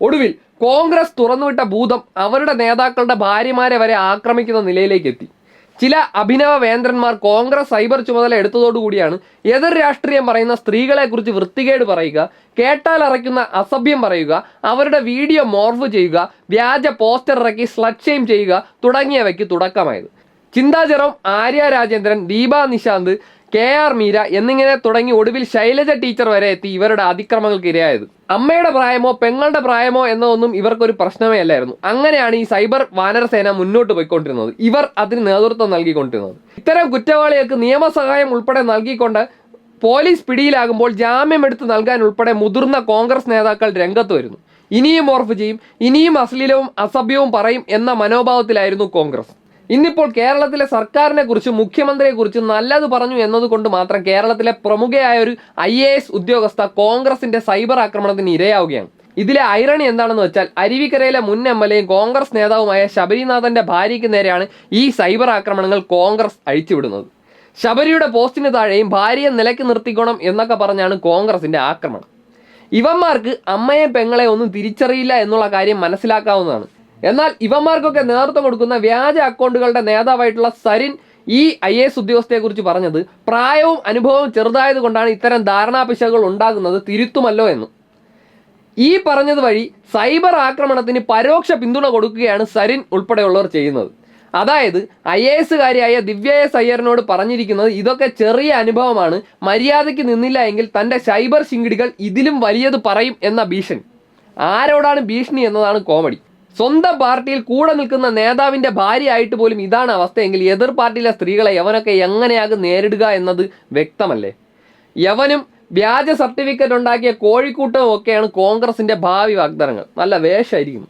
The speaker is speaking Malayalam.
ഒടുവിൽ കോൺഗ്രസ് തുറന്നുവിട്ട ഭൂതം അവരുടെ നേതാക്കളുടെ ഭാര്യമാരെ വരെ ആക്രമിക്കുന്ന നിലയിലേക്ക് എത്തി ചില അഭിനവ വേന്ദ്രന്മാർ കോൺഗ്രസ് സൈബർ ചുമതല എടുത്തതോടുകൂടിയാണ് എതിർ രാഷ്ട്രീയം പറയുന്ന സ്ത്രീകളെക്കുറിച്ച് വൃത്തികേട് പറയുക കേട്ടാൽ അറയ്ക്കുന്ന അസഭ്യം പറയുക അവരുടെ വീഡിയോ മോർഫ് ചെയ്യുക വ്യാജ പോസ്റ്റർ ഇറക്കി സ്ലഡ് ഷെയിം ചെയ്യുക തുടങ്ങിയവയ്ക്ക് തുടക്കമായത്. ചിന്താചരം ആര്യ രാജേന്ദ്രൻ ദീപ നിശാന്ത് കെ ആർ മീര എന്നിങ്ങനെ തുടങ്ങി ഒടുവിൽ ശൈലജ ടീച്ചർ വരെ എത്തി ഇവരുടെ അതിക്രമങ്ങൾക്ക് ഇരയായത്. അമ്മയുടെ പ്രായമോ പെങ്ങളുടെ പ്രായമോ എന്നതൊന്നും ഇവർക്കൊരു പ്രശ്നമേ അല്ലായിരുന്നു. അങ്ങനെയാണ് ഈ സൈബർ വാനരസേന മുന്നോട്ട് പോയിക്കൊണ്ടിരുന്നത്. ഇവർ അതിന് നേതൃത്വം നൽകിക്കൊണ്ടിരുന്നത്. ഇത്തരം കുറ്റവാളികൾക്ക് നിയമസഹായം ഉൾപ്പെടെ നൽകിക്കൊണ്ട് പോലീസ് പിടിയിലാകുമ്പോൾ ജാമ്യമെടുത്ത് നൽകാൻ ഉൾപ്പെടെ മുതിർന്ന കോൺഗ്രസ് നേതാക്കൾ രംഗത്ത് വരുന്നു. ഇനിയും ഓർഫ് ചെയ്യും ഇനിയും അശ്ലീലവും അസഭ്യവും പറയും എന്ന മനോഭാവത്തിലായിരുന്നു കോൺഗ്രസ്. ഇന്നിപ്പോൾ കേരളത്തിലെ സർക്കാരിനെ കുറിച്ച് മുഖ്യമന്ത്രിയെ കുറിച്ച് നല്ലത് പറഞ്ഞു എന്നതുകൊണ്ട് മാത്രം കേരളത്തിലെ പ്രമുഖയായ ഒരു ഐ എ എസ് ഉദ്യോഗസ്ഥ കോൺഗ്രസിന്റെ സൈബർ ആക്രമണത്തിന് ഇരയാവുകയാണ്. ഇതിലെ ഐറണി എന്താണെന്ന് വെച്ചാൽ അരുവിക്കരയിലെ മുൻ എം എൽ എയും കോൺഗ്രസ് നേതാവുമായ ശബരിനാഥന്റെ ഭാര്യയ്ക്ക് നേരെയാണ് ഈ സൈബർ ആക്രമണങ്ങൾ കോൺഗ്രസ് അഴിച്ചുവിടുന്നത്. ശബരിയുടെ പോസ്റ്റിന് താഴെയും ഭാര്യയെ നിലയ്ക്ക് നിർത്തിക്കണം എന്നൊക്കെ പറഞ്ഞാണ് കോൺഗ്രസിന്റെ ആക്രമണം. ഇവന്മാർക്ക് അമ്മയെ പെങ്ങളെ ഒന്നും തിരിച്ചറിയില്ല എന്നുള്ള കാര്യം മനസ്സിലാക്കാവുന്നതാണ്. എന്നാൽ ഇവന്മാർക്കൊക്കെ നേതൃത്വം കൊടുക്കുന്ന വ്യാജ അക്കൗണ്ടുകളുടെ നേതാവായിട്ടുള്ള സരിൻ ഈ ഐ എസ് ഉദ്യോഗസ്ഥയെക്കുറിച്ച് പറഞ്ഞത് പ്രായവും അനുഭവവും ചെറുതായത് കൊണ്ടാണ് ഇത്തരം ധാരണാപിശകൾ ഉണ്ടാകുന്നത് തിരുത്തുമല്ലോ എന്ന്. ഈ പറഞ്ഞത് വഴി സൈബർ ആക്രമണത്തിന് പരോക്ഷ പിന്തുണ കൊടുക്കുകയാണ് സരിൻ ഉൾപ്പെടെയുള്ളവർ ചെയ്യുന്നത്. അതായത് ഐ എ എസുകാരിയായ ദിവ്യ എസ് അയ്യറിനോട് പറഞ്ഞിരിക്കുന്നത് ഇതൊക്കെ ചെറിയ അനുഭവമാണ് മര്യാദയ്ക്ക് നിന്നില്ല എങ്കിൽ തന്റെ സൈബർ ശിങ്കിടികൾ ഇതിലും വലിയത് പറയും എന്ന ഭീഷണി. ആരോടാണ് ഭീഷണി എന്നതാണ് കോമഡി. സ്വന്തം പാർട്ടിയിൽ കൂടെ നിൽക്കുന്ന നേതാവിന്റെ ഭാര്യയായിട്ട് പോലും ഇതാണ് അവസ്ഥയെങ്കിൽ എതിർ പാർട്ടിയിലെ സ്ത്രീകളെ യവനൊക്കെ എങ്ങനെയാകും നേരിടുക എന്നത് വ്യക്തമല്ലേ? യവനും വ്യാജ സർട്ടിഫിക്കറ്റ് ഉണ്ടാക്കിയ കോഴിക്കൂട്ടവും ഒക്കെയാണ് കോൺഗ്രസിന്റെ ഭാവി വാഗ്ദാനങ്ങൾ. നല്ല വേഷമായിരിക്കും